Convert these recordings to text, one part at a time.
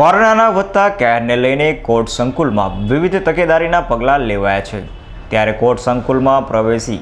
કોરોનાના વધતા કહેરને લઈને કોર્ટ સંકુલમાં વિવિધ તકેદારીના પગલાં લેવાયા છે. ત્યારે કોર્ટ સંકુલમાં પ્રવેશી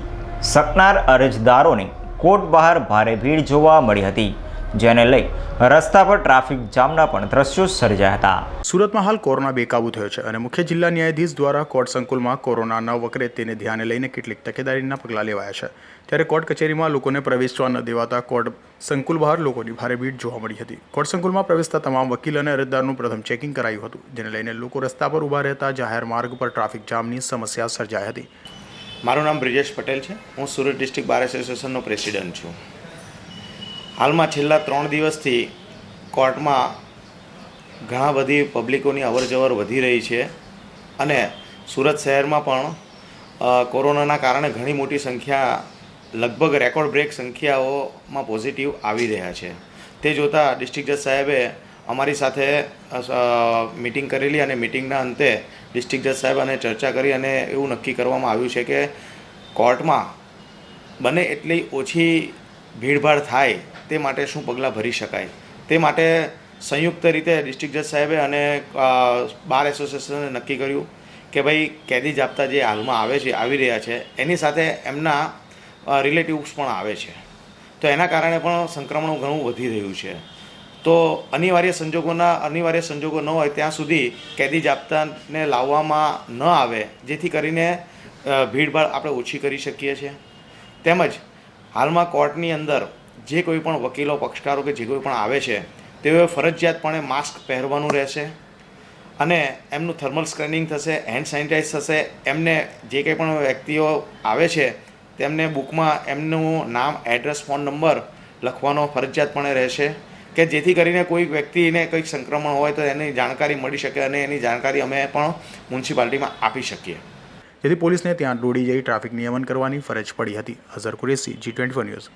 શકનાર અરજદારોની કોર્ટ બહાર ભારે ભીડ જોવા મળી હતી. જેને લઈ રસ્તા પર ટ્રાફિક જામના પણ દ્રશ્યો સર્જાયા હતા. સુરતમાં હાલ કોરોના બેકાબૂ થયો છે અને મુખ્ય જિલ્લા ન્યાયાધીશ દ્વારા કોર્ટ સંકુલમાં કોરોના ન વકરે તેને ધ્યાને લઈને કેટલીક તકેદારીના પગલાં લેવાયા છે. ત્યારે કોર્ટ કચેરીમાં લોકોને પ્રવેશવા ન દેવાતા કોર્ટ સંકુલ બહાર લોકોની ભારે ભીડ જોવા મળી હતી. કોર્ટ સંકુલમાં પ્રવેશતા તમામ વકીલ અને અરજદારનું પ્રથમ ચેકિંગ કરાયું હતું જેને લઈને લોકો રસ્તા પર ઊભા રહેતા જાહેર માર્ગ પર ટ્રાફિક જામની સમસ્યા સર્જાઈ હતી. મારું નામ બ્રિજેશ પટેલ છે. હું સુરત ડિસ્ટ્રિક્ટ બાર એસોસિએશનનો પ્રેસિડન્ટ છું. હાલમાં છેલ્લા ત્રણ દિવસથી કોર્ટમાં ઘણા બધી પબ્લિકોની અવરજવર વધી રહી છે અને સુરત શહેરમાં પણ કોરોનાના કારણે ઘણી મોટી સંખ્યા, લગભગ રેકોર્ડ બ્રેક સંખ્યાઓમાં પોઝિટિવ આવી રહ્યા છે. તે જોતાં ડિસ્ટ્રિક્ટ જજ સાહેબે અમારી સાથે મિટિંગ કરેલી અને મિટિંગના અંતે ડિસ્ટ્રિક્ટ જજ સાહેબ અને ચર્ચા કરી અને એવું નક્કી કરવામાં આવ્યું છે કે કોર્ટમાં બને એટલી ઓછી ભીડભાડ થાય તે માટે શું પગલાં ભરી શકાય? તે માટે સંયુક્ત રીતે ડિસ્ટ્રિક્ટ જજ સાહેબે અને બાર એસોસિએશને નક્કી કર્યું કે ભાઈ કેદી જાપ્તા જે હાલમાં આવે છે, આવી રહ્યા છે, એની સાથે એમના રિલેટિવ્સ પણ આવે છે. તો એના કારણે પણ સંક્રમણ ઘણું વધી રહ્યું છે. તો અનિવાર્ય સંજોગોના, અનિવાર્ય સંજોગો ન હોય ત્યાં સુધી કેદી જાપ્તાને લાવવામાં ન આવે, જેથી કરીને ભીડભાડ આપણે ઓછી કરી શકીએ છીએ. તેમજ હાલમાં કોર્ટની અંદર જે કોઈ પણ વકીલો, પક્ષકારો કે જે કોઈ પણ આવે છે, તેઓએ ફરજિયાતપણે માસ્ક પહેરવાનું રહેશે અને એમનું થર્મલ સ્ક્રીનિંગ થશે, હેન્ડ સેનિટાઈઝ થશે, એમને જે કંઈ પણ વ્યક્તિઓ આવે છે, તેમને બુકમાં એમનું નામ, એડ્રેસ, ફોન નંબર લખવાનો ફરજિયાતપણે રહેશે કે જેથી કરીને કોઈ વ્યક્તિને કંઈક સંક્રમણ હોય તો એની જાણકારી મળી શકે અને એની જાણકારી અમે પણ મ્યુનિસિપાલિટીમાં આપી શકીએ. જેથી પોલીસને ત્યાં દોડી જઈ ટ્રાફિક નિયમન કરવાની ફરજ પડી હતી. Azhar Qureshi G twenty news